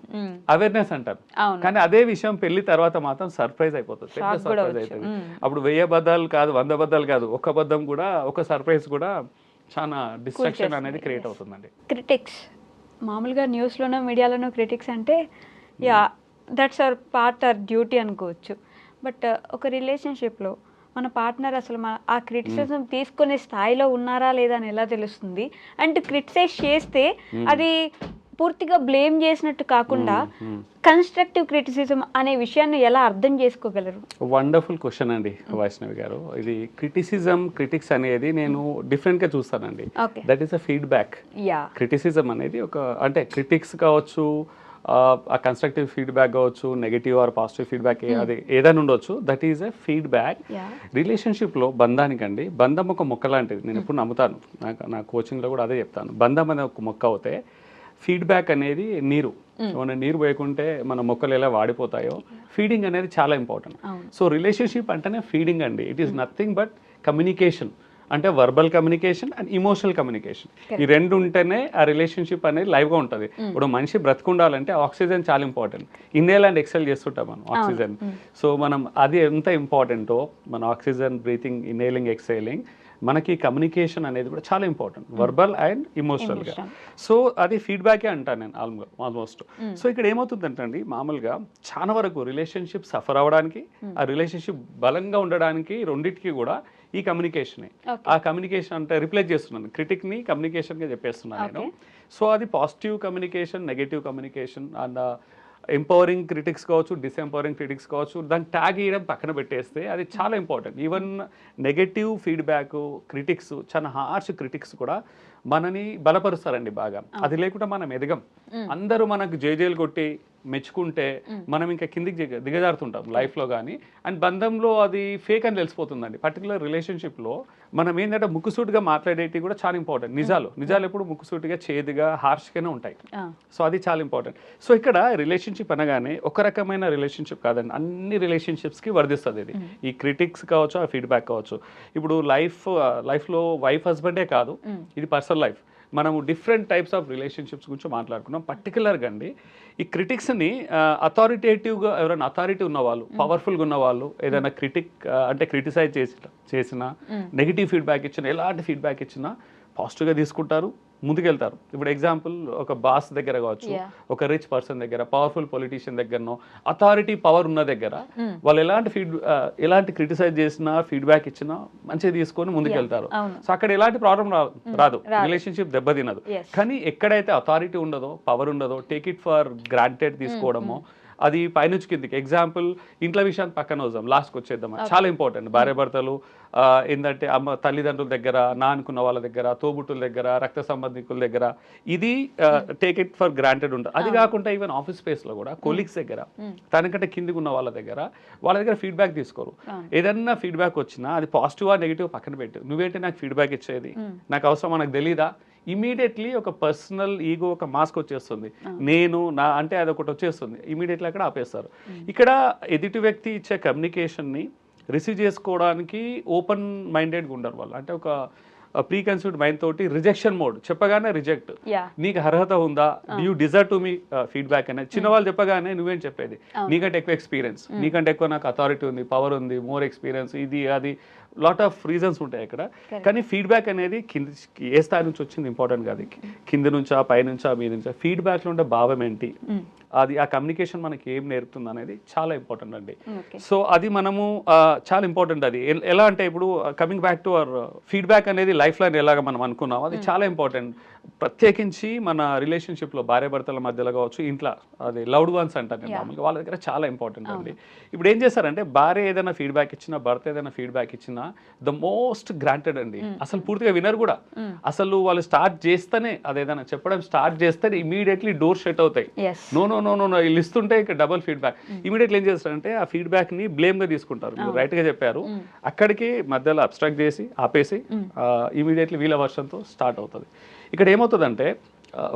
అవేర్నెస్ అంటారు. కానీ అదే విషయం పెళ్ళి తర్వాత మాత్రం సర్ప్రైజ్ అయిపోతుంది. పెద్ద సర్ప్రైజ్. అవుతుంది అప్పుడు వెయ్యి అబద్ధాలు కాదు వంద అబద్ధాలు కాదు. ఒక అబద్ధం కూడా ఒక సర్ప్రైజ్ కూడా చాలా డిస్ట్రక్షన్ అనేది క్రియేట్ అవుతుందండి. క్రిటిక్స్ మామూలుగా న్యూస్లోనో మీడియాలోనో క్రిటిక్స్ అంటే yeah that's our part or duty అనుకోవచ్చు. బట్ ఒక రిలేషన్షిప్లో మన పార్ట్నర్ అసలు మన ఆ క్రిటిసిజం తీసుకునే స్థాయిలో ఉన్నారా లేదా అని ఎలా తెలుస్తుంది? అండ్ క్రిటిసైజ్ చేస్తే అది పూర్తిగా బ్లేమ్ చేసినట్టు కాకుండా కన్స్ట్రక్టివ్ క్రిటిసిజం అనే విషయాన్ని ఎలా అర్థం చేసుకోగలరు? వండర్ఫుల్ క్వశ్చన్ అండి వైష్ణవి గారు. ఇది క్రిటిసిజం క్రిటిక్స్ అనేది నేను different గా చూస్తానండి. That is a feedback yeah criticism అనేది ఒక అంటే క్రిటిక్స్ కావచ్చు ఆ కన్స్ట్రక్టివ్ ఫీడ్బ్యాక్ కావచ్చు నెగిటివ్ ఆర్ పాజిటివ్ ఫీడ్బ్యాక్ అది ఏదైనా ఉండొచ్చు. That is a feedback. రిలేషన్షిప్లో బంధానికండి బంధం ఒక మొక్క లాంటిది. నేను ఎప్పుడు నమ్ముతాను. నాకు నా కోచింగ్లో కూడా అదే చెప్తాను. బంధం అనేది ఒక మొక్క అవుతే ఫీడ్బ్యాక్ అనేది నీరు. మన నీరు పోయకుంటే మన మొక్కలు ఎలా వాడిపోతాయో ఫీడింగ్ అనేది చాలా ఇంపార్టెంట్. సో రిలేషన్షిప్ అంటేనే ఫీడింగ్ అండి. It is nothing but communication అంటే verbal communication and emotional communication ఈ రెండు ఉంటేనే ఆ రిలేషన్షిప్ అనేది లైవ్గా ఉంటుంది. ఇప్పుడు మనిషి బ్రతుకుండాలంటే ఆక్సిజన్ చాలా ఇంపార్టెంట్ ఇన్హేల్ అండ్ ఎక్సెల్ చేస్తుంటాం మనం ఆక్సిజన్ సో మనం అది ఎంత ఇంపార్టెంటో మన ఆక్సిజన్ బ్రీతింగ్ ఇన్హేలింగ్ ఎక్సైలింగ్ మనకి కమ్యూనికేషన్ అనేది కూడా చాలా ఇంపార్టెంట్ వర్బల్ అండ్ ఇమోషనల్గా Emotional. సో అది ఫీడ్బ్యాకే అంటాను నేను ఆల్మో ఆల్మోస్ట్ సో ఇక్కడ ఏమవుతుందంటే అండి మామూలుగా చాలా వరకు రిలేషన్షిప్ సఫర్ అవ్వడానికి ఆ రిలేషన్షిప్ బలంగా ఉండడానికి రెండింటికి కూడా ఈ కమ్యూనికేషనే. ఆ కమ్యూనికేషన్ అంటే రిప్లేస్ చేస్తున్నాను. క్రిటిక్ని కమ్యూనికేషన్గా చెప్పేస్తున్నాను నేను. సో అది positive communication negative communication and empowering critics కావచ్చు డిసెంపవరింగ్ క్రిటిక్స్ కావచ్చు దాన్ని ట్యాగ్ చేయడం పక్కన పెట్టేస్తే అది చాలా important even negative feedback critics చాలా హార్ష్ క్రిటిక్స్ కూడా మనని బలపరుస్తారండి బాగా. అది లేకుండా మనం ఎదగం. అందరూ మనకు జేజేలు కొట్టి మెచ్చుకుంటే మనం ఇంకా కిందికి దిగ- దిగజారుతుంటాం లైఫ్లో కానీ అండ్ బంధంలో అది ఫేక్ అని తెలిసిపోతుందండి. పర్టికులర్ రిలేషన్షిప్లో మనం ఏంటంటే ముక్కుసూటిగా మాట్లాడేటివి కూడా చాలా ఇంపార్టెంట్ నిజాలు. నిజాలు ఎప్పుడు ముక్కుసూటిగా చేదుగా హార్ష్గానే ఉంటాయి. సో అది చాలా ఇంపార్టెంట్ సో ఇక్కడ రిలేషన్షిప్ అనగానే ఒక రకమైన రిలేషన్షిప్ కాదండి. అన్ని రిలేషన్షిప్స్కి వర్ధిస్తుంది ఇది. ఈ క్రిటిక్స్ కావచ్చు ఆ ఫీడ్బ్యాక్ కావచ్చు. ఇప్పుడు లైఫ్ లైఫ్లో వైఫ్ హస్బెండే కాదు. ఇది పర్సనల్ లైఫ్ మనము డిఫరెంట్ టైప్స్ ఆఫ్ రిలేషన్షిప్స్ గురించి మాట్లాడుకున్నాం. పర్టికులర్గా అండి ఈ క్రిటిక్స్ని అథారిటేటివ్గా ఎవరైనా అథారిటీ ఉన్న వాళ్ళు పవర్ఫుల్గా ఉన్న వాళ్ళు ఏదైనా క్రిటిక్ అంటే క్రిటిసైజ్ చేసి చేసిన నెగిటివ్ ఫీడ్బ్యాక్ ఇచ్చిన ఎలాంటి ఫీడ్బ్యాక్ ఇచ్చినా పాజిటివ్గా తీసుకుంటారు. ముందుకెళ్తారు. ఇప్పుడు ఎగ్జాంపుల్ ఒక బాస్ దగ్గర కావచ్చు. ఒక రిచ్ పర్సన్ దగ్గర పవర్ఫుల్ పొలిటీషియన్ దగ్గరనో అథారిటీ పవర్ ఉన్న దగ్గర వాళ్ళు ఎలాంటి ఫీడ్ ఎలాంటి క్రిటిసైజ్ చేసినా ఫీడ్బ్యాక్ ఇచ్చినా మంచిగా తీసుకొని ముందుకెళ్తారు. సో అక్కడ ఎలాంటి ప్రాబ్లం రాదు. రిలేషన్షిప్ దెబ్బతినదు. కానీ ఎక్కడైతే అథారిటీ ఉండదో పవర్ ఉండదో టేక్ ఇట్ ఫర్ గ్రాంటెడ్ తీసుకోవడమో అది పైనుంచి కిందికి. ఎగ్జాంపుల్ ఇంట్లో విషయాన్ని పక్కన వద్దాం. లాస్ట్కి వచ్చేద్దాం. చాలా ఇంపార్టెంట్ భార్య భర్తలు ఆ, ఏంటంటే అమ్మ తల్లిదండ్రుల దగ్గర నా అనుకున్న వాళ్ళ దగ్గర తోబుట్టుల దగ్గర రక్త సంబంధికుల దగ్గర ఇది టేక్ ఇట్ ఫర్ గ్రాంటెడ్ ఉంటుంది. అది కాకుండా ఈవెన్ ఆఫీస్ స్పేస్లో కూడా కొలీగ్స్ దగ్గర తనకంటే కిందికి ఉన్న వాళ్ళ దగ్గర వాళ్ళ దగ్గర ఫీడ్బ్యాక్ తీసుకోరు. ఏదన్నా ఫీడ్బ్యాక్ వచ్చినా అది పాజిటివ్ నెగిటివ్ పక్కన పెట్టు. నువ్వేంటి నాకు ఫీడ్బ్యాక్ ఇచ్చేది? నాకు అవసరం మనకు తెలీదా? ఇమీడియట్లీ ఒక పర్సనల్ ఈగో ఒక మాస్క్ వచ్చేస్తుంది. నేను నా అంటే అది ఒకటి వచ్చేస్తుంది. ఇమీడియట్లీ అక్కడ ఆపేస్తారు. ఇక్కడ ఎదుటి వ్యక్తి ఇచ్చే కమ్యూనికేషన్ని రిసీవ్ చేసుకోవడానికి ఓపెన్ మైండెడ్గా ఉండరు వాళ్ళు. అంటే ఒక ప్రీ కన్సీవ్డ్ మైండ్ తోటి రిజెక్షన్ మోడ్ చెప్పగానే రిజెక్ట్ నీకు అర్హత ఉందా? You deserve to me feedback అనేది చిన్నవాళ్ళు చెప్పగానే నువ్వేం చెప్పేది? నీకంటే ఎక్కువ ఎక్స్పీరియన్స్ నీకంటే ఎక్కువ నాకు అథారిటీ ఉంది పవర్ ఉంది మోర్ ఎక్స్పీరియన్స్ ఇది అది లాట్ ఆఫ్ రీజన్స్ ఉంటాయి ఇక్కడ కానీ ఫీడ్బ్యాక్ అనేది కింద ఏ స్థాయి నుంచి వచ్చింది ఇంపార్టెంట్ కాదు. కింద నుంచా పై నుంచా మీద నుంచా. ఫీడ్బ్యాక్లో ఉండే భావం ఏంటి? అది ఆ కమ్యూనికేషన్ మనకి ఏం నేర్పుతుంది అనేది చాలా ఇంపార్టెంట్ అండి. సో అది మనము చాలా ఇంపార్టెంట్ అది. ఎల్- అంటే ఇప్పుడు coming back to our feedback అనేది లైఫ్ లైన్ ఎలాగ మనం అనుకున్నాం అది చాలా ఇంపార్టెంట్ ప్రత్యేకించి మన రిలేషన్షిప్లో భార్య భర్తల మధ్యలో కావచ్చు ఇంట్లో అది లౌడ్ వన్స్ అంటారు నేను మామూలుగా వాళ్ళ దగ్గర చాలా ఇంపార్టెంట్ అండి. ఇప్పుడు ఏం చేస్తారంటే భార్య ఏదైనా ఫీడ్బ్యాక్ ఇచ్చినా భర్త ఏదైనా ఫీడ్బ్యాక్ ఇచ్చినా ద మోస్ట్ గ్రాంటెడ్ అండి. అసలు పూర్తిగా వినరు కూడా. అసలు వాళ్ళు స్టార్ట్ చేస్తేనే అదేదైనా చెప్పడం స్టార్ట్ చేస్తేనే ఇమీడియట్లీ డోర్ షట్ అవుతాయి. No no no no no వీళ్ళు ఇస్తుంటే ఇక డబుల్ ఫీడ్బ్యాక్ ఇమీడియట్లీ ఏం చేస్తారంటే ఆ ఫీడ్బ్యాక్ని బ్లేమ్గా తీసుకుంటారు. మీరు రైట్గా చెప్పారు. అక్కడికి మధ్యలో అబ్స్ట్రాక్ట్ చేసి ఆపేసి ఇమీడియట్లీ వీళ్ళ వర్షంతో స్టార్ట్ అవుతుంది. ఇక్కడ ఏమవుతుందంటే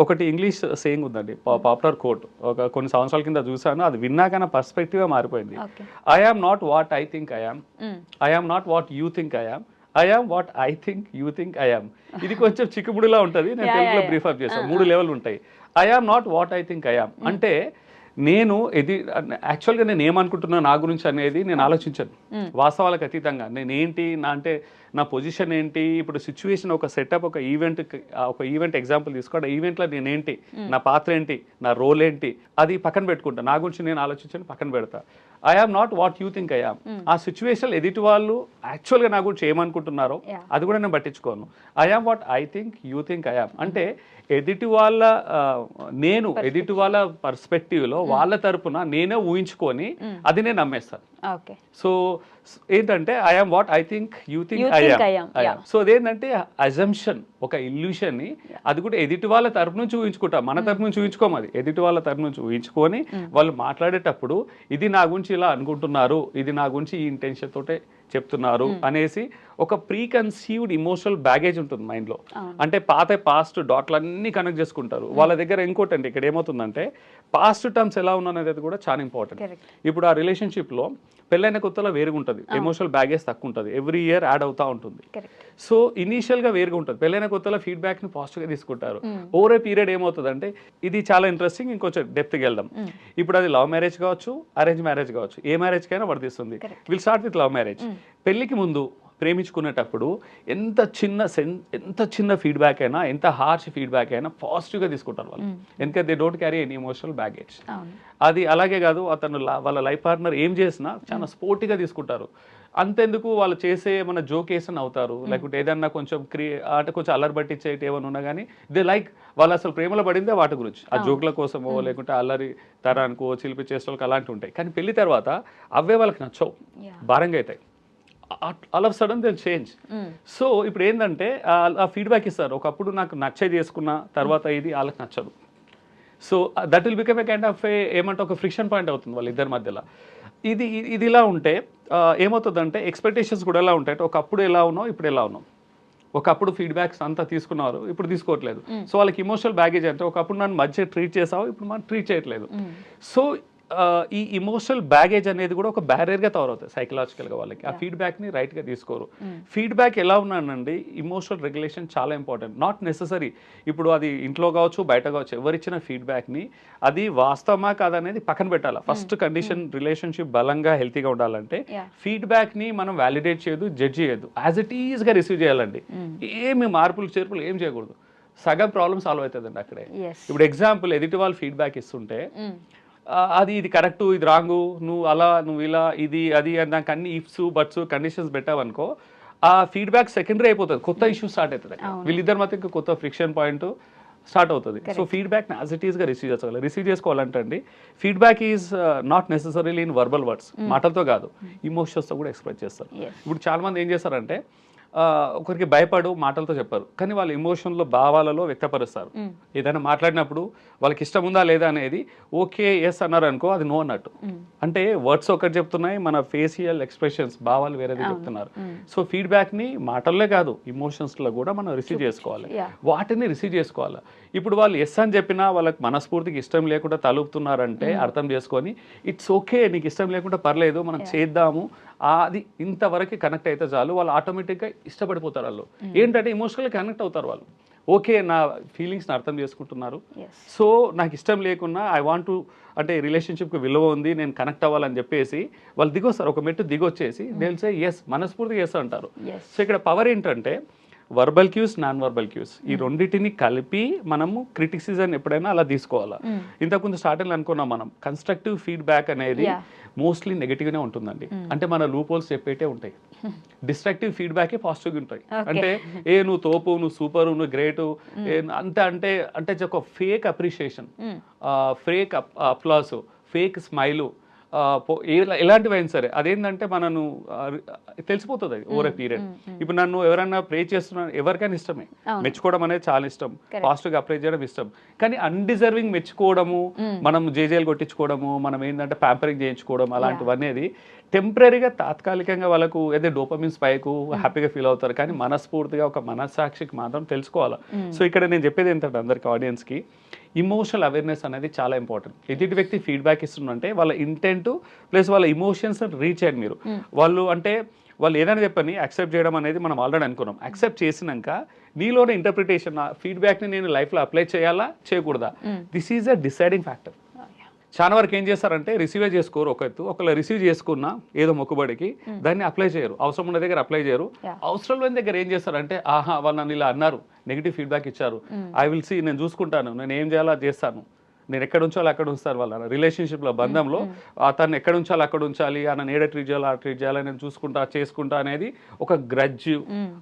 ఒకటి ఇంగ్లీష్ సేయింగ్ ఉందండి పాపులర్ కోట్ ఒక కొన్ని సంవత్సరాల కింద చూసాను అది విన్నాక నా పర్స్పెక్టివ్ మారిపోయింది I am not what I think I am I am not what you think I am I what I think you think I ఇది కొంచెం చిక్కుముడిలా ఉంటుంది నేను తెలుగులో బ్రీఫ్ అప్ చేస్తాను మూడు లెవెల్ ఉంటాయి. I am not what I think I am అంటే నేను ఇది యాక్చువల్గా నేను ఏమనుకుంటున్నా నా గురించి అనేది నేను ఆలోచించాను. వాస్తవాలకు అతీతంగా. నేను ఏంటి నా అంటే నా పొజిషన్ ఏంటి? ఇప్పుడు సిచ్యువేషన్ ఒక సెటప్ ఒక ఈవెంట్ ఒక ఈవెంట్ ఎగ్జాంపుల్ తీసుకోండి ఈవెంట్లో నేనేంటి? నా పాత్ర ఏంటి? నా రోల్ ఏంటి? అది పక్కన పెట్టుకుంటా. నా గురించి నేను ఆలోచించని పక్కన పెడతా. I am not what you think I am ఆ సిచ్యువేషన్ ఎదుటి వాళ్ళు యాక్చువల్గా నా గురించి ఏమనుకుంటున్నారో. అది కూడా నేను పట్టించుకోను. I am what I think you think I am అంటే ఎదుటి వాళ్ళ ఆ, నేను ఎదుటి వాళ్ళ పర్స్పెక్టివ్లో వాళ్ళ తరపున నేనే ఊహించుకొని అది నేను నమ్మేస్తాను సో ఏంటంటే I'm what I think you think I yeah. So అదేంటంటే అజంప్షన్ ఒక illusion ని అది కూడా ఎదుటి వాళ్ళ తరపు నుంచి ఊహించుకుంటాం. మన తరపు నుంచి ఊహించుకోము అది. ఎదుటి వాళ్ళ తరపు నుంచి ఊహించుకొని వాళ్ళు మాట్లాడేటప్పుడు ఇది నా గురించి ఇలా అనుకుంటున్నారు ఇది నా గురించి ఈ ఇంటెన్షన్ తోటే చెప్తున్నారు అనేసి ఒక ప్రీ కన్సీవ్డ్ ఇమోషనల్ బ్యాగేజ్ ఉంటుంది mind లో అంటే పాత పాస్ట్ డాట్లు అన్ని కనెక్ట్ చేసుకుంటారు. వాళ్ళ దగ్గర ఇంకోటి అండి ఇక్కడ ఏమవుతుందంటే పాస్ట్ టర్మ్స్ ఎలా ఉన్నది కూడా చాలా ఇంపార్టెంట్. ఇప్పుడు ఆ రిలేషన్షిప్లో పెళ్ళైన కొత్తలో వేరుగా ఉంటుంది ఎమోషనల్ బ్యాగేజ్ తక్కువ ఉంటుంది ఎవ్రీ ఇయర్ యాడ్ అవుతా ఉంటుంది. సో ఇనీషియల్గా వేరుగా ఉంటుంది. పెళ్ళైన కొత్తలో ఫీడ్బ్యాక్ని పాజిటివ్గా తీసుకుంటారు ఓవర్ ఏ పీరియడ్ ఏమవుతుంది అంటే ఇది చాలా ఇంట్రెస్టింగ్ ఇంకొంచెం డెప్త్కి వెళ్దాం. ఇప్పుడు అది లవ్ మ్యారేజ్ కావచ్చు అరేంజ్ మ్యారేజ్ కావచ్చు ఏ మ్యారేజ్ కైనా వర్తిస్తుంది. Will start with love marriage పెళ్ళికి ముందు ప్రేమించుకునేటప్పుడు ఎంత చిన్న సెన్ ఎంత చిన్న ఫీడ్బ్యాక్ అయినా ఎంత హార్ష్ ఫీడ్బ్యాక్ అయినా పాజిటివ్గా తీసుకుంటారు వాళ్ళు. ఎందుకంటే they don't carry any emotional baggage అది అలాగే కాదు అతను వాళ్ళ లైఫ్ పార్ట్నర్ ఏం చేసినా చాలా స్పోర్టివ్గా తీసుకుంటారు. అంతెందుకు వాళ్ళు చేసే మన జోక్ వేసని అవుతారు లేకుంటే ఏదన్నా కొంచెం క్రీ అంటే కొంచెం అల్లరి పట్టించేటి ఏమైనా ఉన్నా కానీ దే లైక్ వాళ్ళు అసలు ప్రేమలో పడిందే వాటి గురించి. ఆ జోక్ల కోసమో లేకుంటే అల్లరి తరానికో చిలిపి చేష్టలకు అలాంటివి ఉంటాయి. కానీ పెళ్ళి తర్వాత అవే వాళ్ళకి నచ్చవు. భారంగా అవుతాయి. All of sudden they change. So ఇప్పుడు ఏంటంటే ఆ- ఫీడ్బ్యాక్ ఇస్తారు. ఒకప్పుడు నాకు నచ్చే చేసుకున్న తర్వాత ఇది వాళ్ళకి నచ్చదు. So that will become a kind of a ఏమంటే ఒక ఫ్రిక్షన్ పాయింట్ అవుతుంది వాళ్ళ ఇద్దరి మధ్యలో. ఇది ఇది ఇలా ఉంటే ఏమవుతుందంటే ఎక్స్పెక్టేషన్స్ కూడా ఎలా ఉంటాయి? ఒకప్పుడు ఎలా ఉన్నావు ఇప్పుడు ఎలా ఉన్నావు? ఒకప్పుడు ఫీడ్బ్యాక్స్ అంతా తీసుకున్నారు ఇప్పుడు తీసుకోవట్లేదు. సో వాళ్ళకి ఇమోషనల్ బ్యాగేజ్ అంటే ఒకప్పుడు నన్ను మధ్య ట్రీట్ చేసావు ఇప్పుడు మనం ట్రీట్ చేయట్లేదు. సో ఈ ఇమోషనల్ బ్యాగేజ్ అనేది కూడా ఒక బ్యారియర్గా తయారవుతుంది సైకలాజికల్గా వాళ్ళకి. ఆ ఫీడ్బ్యాక్ని రైట్గా తీసుకోరు. ఫీడ్బ్యాక్ ఎలా ఉన్నానండి? ఇమోషనల్ రెగ్యులేషన్ చాలా ఇంపార్టెంట్ నాట్ నెససరీ ఇప్పుడు అది ఇంట్లో కావచ్చు బయట కావచ్చు ఎవరిచ్చిన ఫీడ్బ్యాక్ని అది వాస్తవమా కాదనేది పక్కన పెట్టాలి. ఫస్ట్ కండిషన్ రిలేషన్షిప్ బలంగా హెల్తీగా ఉండాలంటే. ఫీడ్బ్యాక్ని మనం వ్యాలిడేట్ చేయదు జడ్జ్ చేయొద్దు. యాజ్ ఇట్ ఈస్గా రిసీవ్ చేయాలండి. ఏమి మార్పులు చేర్పులు ఏం చేయకూడదు. సగం ప్రాబ్లమ్ సాల్వ్ అవుతుందండి అక్కడే. ఇప్పుడు ఎగ్జాంపుల్ ఎదుటి వాళ్ళు ఫీడ్బ్యాక్ ఇస్తుంటే ఆ, అది ఇది కరెక్ట్ ఇది రాంగు నువ్వు అలా నువ్వు ఇలా ఇది అది అని దానికి అన్ని ఇఫ్స్ బట్స్ కండిషన్స్ పెట్టావనుకో ఆ ఫీడ్బ్యాక్ సెకండరీ అయిపోతుంది కొత్త ఇష్యూ స్టార్ట్ అవుతుంది. వీళ్ళిద్దరి మధ్య ఇంకా కొత్త ఫ్రిక్షన్ పాయింట్ స్టార్ట్ అవుతుంది. సో ఫీడ్బ్యాక్ యాజ్ ఇట్ ఈస్గా రిసీవ్ చేసుకోవాలి. రిసీవ్ చేసుకోవాలంటే అండి feedback is not necessarily in verbal words మాటలతో కాదు. ఇమోషన్స్తో కూడా ఎక్స్ప్రెస్ చేస్తారు. ఇప్పుడు చాలా మంది ఏం చేస్తారంటే ఒకరికి భయపడు మాటలతో చెప్పారు. కానీ వాళ్ళ ఎమోషన్లో భావాలలో వ్యక్తపరుస్తారు. ఏదైనా మాట్లాడినప్పుడు వాళ్ళకి ఇష్టం ఉందా లేదా అనేది ఓకే ఎస్ అన్నారు అనుకో అది నో అన్నట్టు. అంటే వర్డ్స్ ఒకటి చెప్తున్నాయి మన ఫేషియల్ ఎక్స్ప్రెషన్స్ భావాలు వేరేది చెప్తున్నారు. సో ఫీడ్బ్యాక్ని మాటల్లో కాదు ఎమోషన్స్లో కూడా మనం రిసీవ్ చేసుకోవాలి. వాటిని రిసీవ్ చేసుకోవాలి. ఇప్పుడు వాళ్ళు ఎస్ అని చెప్పినా వాళ్ళకి మనస్ఫూర్తికి ఇష్టం లేకుండా తలుపుతున్నారంటే అర్థం చేసుకొని ఇట్స్ ఓకే నీకు ఇష్టం లేకుండా పర్లేదు మనం చేద్దాము. అది ఇంతవరకు కనెక్ట్ అయితే చాలు. వాళ్ళు ఆటోమేటిక్గా ఇష్టపడిపోతారు వాళ్ళు. ఏంటంటే ఎమోషనల్గా కనెక్ట్ అవుతారు వాళ్ళు. ఓకే నా ఫీలింగ్స్ని అర్థం చేసుకుంటున్నారు. సో నాకు ఇష్టం లేకున్నా ఐ వాంట్ టు అంటే రిలేషన్షిప్కి విలువ ఉంది నేను కనెక్ట్ అవ్వాలని చెప్పేసి వాళ్ళు దిగొస్తారు. ఒక మెట్టు దిగొచ్చేసి తెలిసే ఎస్ మనస్ఫూర్తిగా ఎస్ అంటారు. సో ఇక్కడ పవర్ ఏంటంటే verbal cues non verbal cues ఈ రెండింటిని కలిపి మనము క్రిటిసిజం ఎప్పుడైనా అలా తీసుకోవాలా? ఇంతకుముందు స్టార్టింగ్ అనుకున్నాం మనం కన్స్ట్రక్టివ్ ఫీడ్బ్యాక్ అనేది. మోస్ట్లీ నెగిటివ్గానే ఉంటుందండి. అంటే మన లూపోల్స్ చెప్పేటే ఉంటాయి. డిస్ట్రక్టివ్ ఫీడ్బ్యాకే పాజిటివ్గా ఉంటాయి. అంటే ఏ నువ్వు తోపు నువ్వు సూపర్ నువ్వు గ్రేట్ అంతే అంటే అంటే ఒక fake appreciation fake applause fake smile ఎలాంటివి అయినా సరే అదేంటంటే మనను తెలిసిపోతుంది అది ఓవర్ పీరియడ్. ఇప్పుడు నన్ను ఎవరైనా ప్రే చేస్తున్నా ఎవరికైనా ఇష్టమే. మెచ్చుకోవడం అనేది చాలా ఇష్టం. పాజిటివ్గా అప్లై చేయడం ఇష్టం. కానీ అన్డిజర్వింగ్ మెచ్చుకోవడము మనం జేజేలు కొట్టించుకోవడము మనం ఏంటంటే ప్యాంపరింగ్ చేయించుకోవడం అలాంటివి అనేది టెంపరీగా తాత్కాలికంగా వాళ్ళకు ఏదో డోపమిన్ స్పైకు హ్యాపీగా ఫీల్ అవుతారు. కానీ మనస్ఫూర్తిగా ఒక మనస్సాక్షికి మాత్రం తెలుసుకోవాలి. సో ఇక్కడ నేను చెప్పేది ఏంటంటే అందరికి ఆడియన్స్కి ఇమోషనల్ అవేర్నెస్ అనేది చాలా ఇంపార్టెంట్ ఎదుటి వ్యక్తి ఫీడ్బ్యాక్ ఇస్తుందంటే వాళ్ళ ఇంటెంట్ ప్లస్ వాళ్ళ ఇమోషన్స్ రీచ్ చేయండి మీరు. వాళ్ళు అంటే వాళ్ళు ఏదైనా చెప్పని యాక్సెప్ట్ చేయడం అనేది మనం ఆల్రెడీ అనుకున్నాం. యాక్సెప్ట్ చేసినాక నీలోనే ఇంటర్ప్రిటేషన్ ఫీడ్బ్యాక్ని నేను లైఫ్లో అప్లై చేయాలా? చేయకూడదా? This is a deciding factor చాలా వరకు ఏం చేస్తారంటే రిసీవే చేసుకోరు ఒక ఎత్తు. ఒకవేళ రిసీవ్ చేసుకున్నా ఏదో మొక్కుబడికి దాన్ని అప్లై చేయరు. అవసరం ఉన్న దగ్గర అప్లై చేయరు. అవసరం లేని దగ్గర ఏం చేస్తారంటే ఆహా వాళ్ళు నన్ను ఇలా అన్నారు. నెగిటివ్ ఫీడ్బ్యాక్ ఇచ్చారు. ఐ విల్ సీ నేను చూసుకుంటాను. నేను ఏం చేయాలో చేస్తాను. నేను ఎక్కడ ఉంచాలో అక్కడ ఉంచుతారు వాళ్ళ రిలేషన్షిప్లో బంధంలో. అతన్ని ఎక్కడ ఉంచాలో అక్కడ ఉంచాలి. ఆ నన్ను ఏడ ట్రీట్ చేయాలో ఆ ట్రీట్ చేయాలి నేను చూసుకుంటా చేసుకుంటా అనేది ఒక గ్రడ్జ్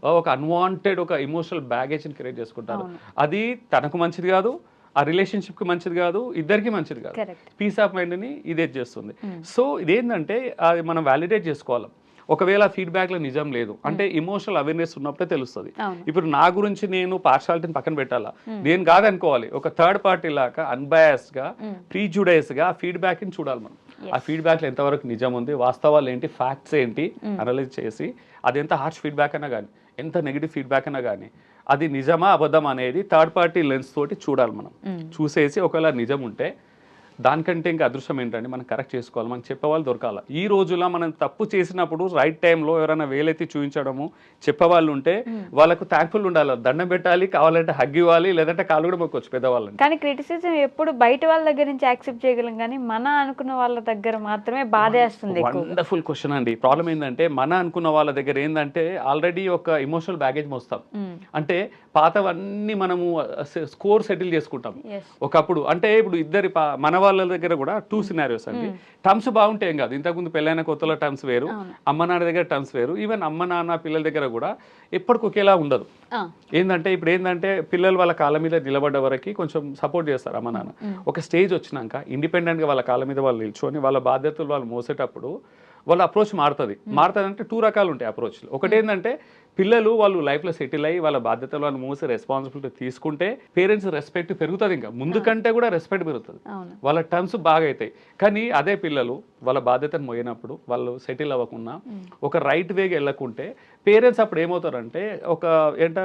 ఒక అన్వాంటెడ్ ఒక ఇమోషనల్ బ్యాగేజ్ని క్రియేట్ చేసుకుంటారు. అది తనకు మంచిది కాదు. ఆ రిలేషన్షిప్కి మంచిది కాదు ఇద్దరికి మంచిది కాదు. పీస్ ఆఫ్ మైండ్ని ఇదే చేస్తుంది. సో ఇదేంటంటే అది మనం వ్యాలిడేట్ చేసుకోవాలి. ఒకవేళ ఫీడ్బ్యాక్లో నిజం లేదు అంటే ఇమోషనల్ అవేర్నెస్ ఉన్నప్పుడే తెలుస్తుంది. ఇప్పుడు నా గురించి నేను పార్షాలిటీని పక్కన పెట్టాలా? నేను కాదనుకోవాలి. ఒక థర్డ్ పార్టీ లాగా అన్బయాస్డ్గా ప్రీజుడైస్గా ఫీడ్బ్యాక్ని చూడాలి మనం. ఆ ఫీడ్బ్యాక్లో ఎంతవరకు నిజం ఉంది వాస్తవాలు ఏంటి ఫ్యాక్ట్స్ ఏంటి అనలైజ్ చేసి అది ఎంత హార్ష్ ఫీడ్బ్యాక్ అయినా కానీ ఎంత నెగిటివ్ ఫీడ్బ్యాక్ అయినా కానీ అది నిజమా అబద్ధం అనేది థర్డ్ పార్టీ లెన్స్ తోటి చూడాలి మనం. చూసేసి ఒకవేళ నిజం ఉంటే దానికంటే ఇంకా అదృష్టం ఏంటంటే మనం కరెక్ట్ చేసుకోవాలి మనకు చెప్పేవాళ్ళు దొరకాలి. ఈ రోజుల్లో మనం తప్పు చేసినప్పుడు రైట్ టైంలో ఎవరైనా వేలెత్తి చూపించడము చెప్పేవాళ్ళు ఉంటే వాళ్ళకు థ్యాంక్ఫుల్ ఉండాలి. దండం పెట్టాలి కావాలంటే హగ్ ఇవ్వాలి లేదంటే కాలు కూడా మొక్కొచ్చు పెద్దవాళ్ళని. కానీ క్రిటిసిజం ఎప్పుడు బయట వాళ్ళ దగ్గర నుంచి యాక్సెప్ట్ చేయగలం కానీ మన అనుకున్న వాళ్ళ దగ్గర మాత్రమే బాధేస్తుంది వండర్ఫుల్ క్వశ్చన్ అండి. ప్రాబ్లం ఏంటంటే మన అనుకున్న వాళ్ళ దగ్గర ఏంటంటే ఆల్రెడీ ఒక ఎమోషనల్ బ్యాగేజ్ మోస్తాం. అంటే పాతవన్నీ మనము స్కోర్ సెటిల్ చేసుకుంటాం. ఒకప్పుడు అంటే ఇప్పుడు ఇద్దరి మన వాళ్ళ దగ్గర కూడా టూ సినారియోస్ అండి. టర్మ్స్ బాగుంటే ఏం కాదు. ఇంతకుముందు పెళ్ళైన కొత్తలో టర్మ్స్ వేరు అమ్మ నాన్న దగ్గర టర్మ్స్ వేరు. ఈవెన్ అమ్మ నాన్న పిల్లల దగ్గర కూడా ఎప్పటికి ఒకేలా ఉండదు. ఏంటంటే ఇప్పుడు ఏంటంటే పిల్లలు వాళ్ళ కాళ్ళ మీద నిలబడ్డ వరకు కొంచెం సపోర్ట్ చేస్తారు అమ్మ నాన్న. ఒక స్టేజ్ వచ్చినాక ఇండిపెండెంట్గా వాళ్ళ కాళ్ళ మీద వాళ్ళు నిల్చొని వాళ్ళ బాధ్యతలు వాళ్ళు మోసేటప్పుడు వాళ్ళ అప్రోచ్ మారుతుంది. మారుతుంది అంటే టూ రకాలు ఉంటాయి అప్రోచ్లు ఒకటి ఏంటంటే పిల్లలు వాళ్ళు లైఫ్లో సెటిల్ అయ్యి వాళ్ళ బాధ్యతలు వాళ్ళు మోసే రెస్పాన్సిబిలిటీ తీసుకుంటే పేరెంట్స్ రెస్పెక్ట్ పెరుగుతుంది ఇంకా. ముందు కంటే కూడా రెస్పెక్ట్ పెరుగుతుంది. వాళ్ళ టర్మ్స్ బాగా అవుతాయి కానీ అదే పిల్లలు వాళ్ళ బాధ్యతను మోయినప్పుడు వాళ్ళు సెటిల్ అవ్వకుండా ఒక రైట్ వేగా వెళ్ళకుంటే పేరెంట్స్ అప్పుడు ఏమవుతారంటే ఒక ఏంట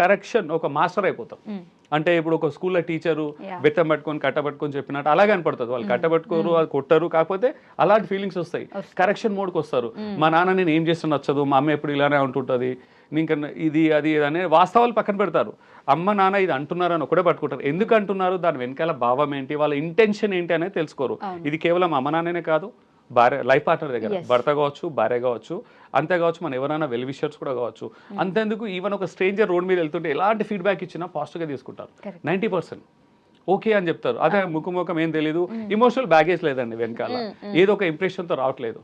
కరెక్షన్ ఒక మాస్టర్ అయిపోతారు. Mm. అంటే ఇప్పుడు ఒక స్కూల్లో టీచరు. బెత్తం పట్టుకొని కట్టబట్టుకొని చెప్పినట్టు అలాగే కనపడుతుంది. వాళ్ళు కట్టబట్టుకోరు అది కొట్టరు. కాకపోతే అలాంటి ఫీలింగ్స్ వస్తాయి. కరెక్షన్ మోడ్కి వస్తారు. మా నాన్న నేను ఏం చేస్తున్నా నచ్చదు మా అమ్మ ఎప్పుడు ఇలానే ఉంటుంటుంది. ఇంకా ఇది అది అనే వాస్తవాలు పక్కన పెడతారు. అమ్మ నాన్న ఇది అంటున్నారని ఒకటే పట్టుకుంటారు. ఎందుకు అంటున్నారు? దాని వెనకాల భావం ఏంటి? వాళ్ళ ఇంటెన్షన్ ఏంటి అనేది తెలుసుకోరు. ఇది కేవలం అమ్మ నాన్ననే కాదు భార్య లైఫ్ పార్ట్నర్ దగ్గర. భర్త కావచ్చు భార్య కావచ్చు అంతే కావచ్చు మన ఎవరైనా వెల్ విషర్స్ కూడా కావచ్చు. అంతేందుకు ఈవెన్ ఒక స్ట్రేంజర్ రోడ్ మీద వెళ్తుంటే ఎలాంటి ఫీడ్బ్యాక్ ఇచ్చినా పాజిటివ్గా తీసుకుంటారు. Ninety percent. ఓకే అని చెప్తారు. అదే ముఖం ముఖం ఏం తెలియదు ఇమోషనల్ బ్యాగేజ్ లేదండి వెనకాల. ఏదో ఒక impression తో రావట్లేదు.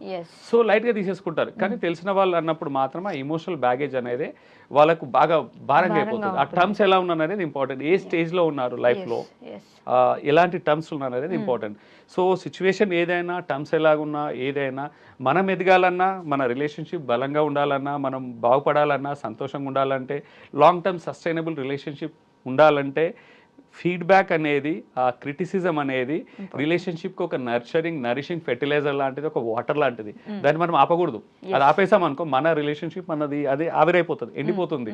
సో లైట్గా తీసేసుకుంటారు. కానీ తెలిసిన వాళ్ళు అన్నప్పుడు మాత్రం ఆ ఇమోషనల్ బ్యాగేజ్ అనేది వాళ్ళకు బాగా భారంగా అయిపోతుంది. ఆ టర్మ్స్ ఎలా ఉన్నారు అనేది ఇంపార్టెంట్ ఏ స్టేజ్లో ఉన్నారు లైఫ్లో ఎలాంటి టర్మ్స్ ఉన్నారు అనేది ఇంపార్టెంట్ సో సిచ్యువేషన్ ఏదైనా టర్మ్స్ ఎలాగున్నా ఏదైనా మనం ఎదగాలన్నా మన రిలేషన్షిప్ బలంగా ఉండాలన్నా మనం బాగుపడాలన్నా సంతోషంగా ఉండాలంటే లాంగ్ టర్మ్ సస్టైనబుల్ రిలేషన్షిప్ ఉండాలంటే ఫీడ్బ్యాక్ అనేది ఆ క్రిటిసిజం అనేది రిలేషన్షిప్కి ఒక నర్చరింగ్ నరిషింగ్ ఫెర్టిలైజర్ లాంటిది ఒక వాటర్ లాంటిది. దాన్ని మనం ఆపకూడదు. అది ఆపేసాం అనుకో మన రిలేషన్షిప్ మనది అదే ఆవిరైపోతుంది ఎండిపోతుంది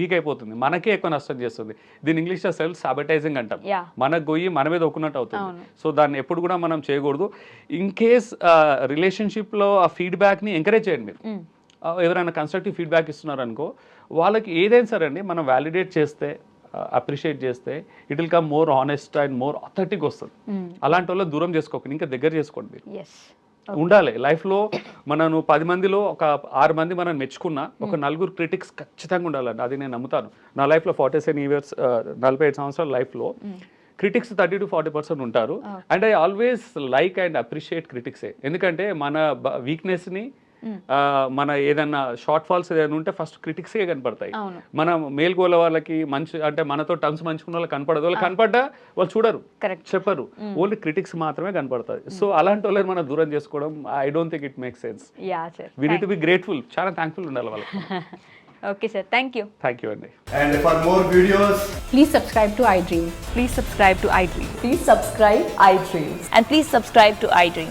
వీక్ అయిపోతుంది మనకే ఎక్కువ నష్టం చేస్తుంది. దీని ఇంగ్లీష్లో సెల్ఫ్ సాబటైజింగ్ అంటాం. మన గొయ్యి మన మీద ఒక్కున్నట్టు అవుతుంది. సో దాన్ని ఎప్పుడు కూడా మనం చేయకూడదు. ఇన్ కేస్ రిలేషన్షిప్లో ఆ ఫీడ్బ్యాక్ని ఎంకరేజ్ చేయండి మీరు. ఎవరైనా కన్స్ట్రక్టివ్ ఫీడ్బ్యాక్ ఇస్తున్నారు అనుకో వాళ్ళకి ఏదైనా సరే అండి మనం వ్యాలిడేట్ చేస్తే అప్రిషియేట్ చేస్తే it will come more honest and more authentic వస్తుంది. అలాంటి వాళ్ళు దూరం చేసుకోకండి ఇంకా దగ్గర చేసుకోండి మీరు. ఉండాలి. లైఫ్లో మనను పది మందిలో ఒక ఆరు మంది మనం మెచ్చుకున్నా ఒక నలుగురు క్రిటిక్స్ ఖచ్చితంగా ఉండాలండి. అది నేను నమ్ముతాను. నా లైఫ్లో ఫార్టీ సెవెన్ ఇయర్స్ నలభై ఐదు సంవత్సరాల లైఫ్లో critics thirty to forty percent ఉంటారు. And I always like and appreciate క్రిటిక్సే. ఎందుకంటే మన వీక్నెస్ని మన ఏదన్నా షార్ట్ ఫాల్స్ ఏదైనా ఉంటే ఫస్ట్ క్రిటిక్సే కనపడతాయి. మన మేల్గోల వాళ్ళకి మంచి అంటే మనతో టర్మ్స్ మంచుకున్న వాళ్ళకి కనపడదు. వాళ్ళు కనపడ్డా వాళ్ళు చూడరు. కరెక్ట్ చెప్పరు. ఓన్లీ క్రిటిక్స్ మాత్రమే కనపడుతుంది సో అలాంటి వాళ్ళని మనం దూరం చేసుకోవడం I don't think it make sense yeah sir we need be grateful చాలా థ్యాంక్ఫుల్ ఉండాలి వాళ్ళకి. Okay sir thank you thank you అండి And for more videos, Please subscribe to iDream. Please subscribe to iDream. Please subscribe iDream. And please subscribe to iDream.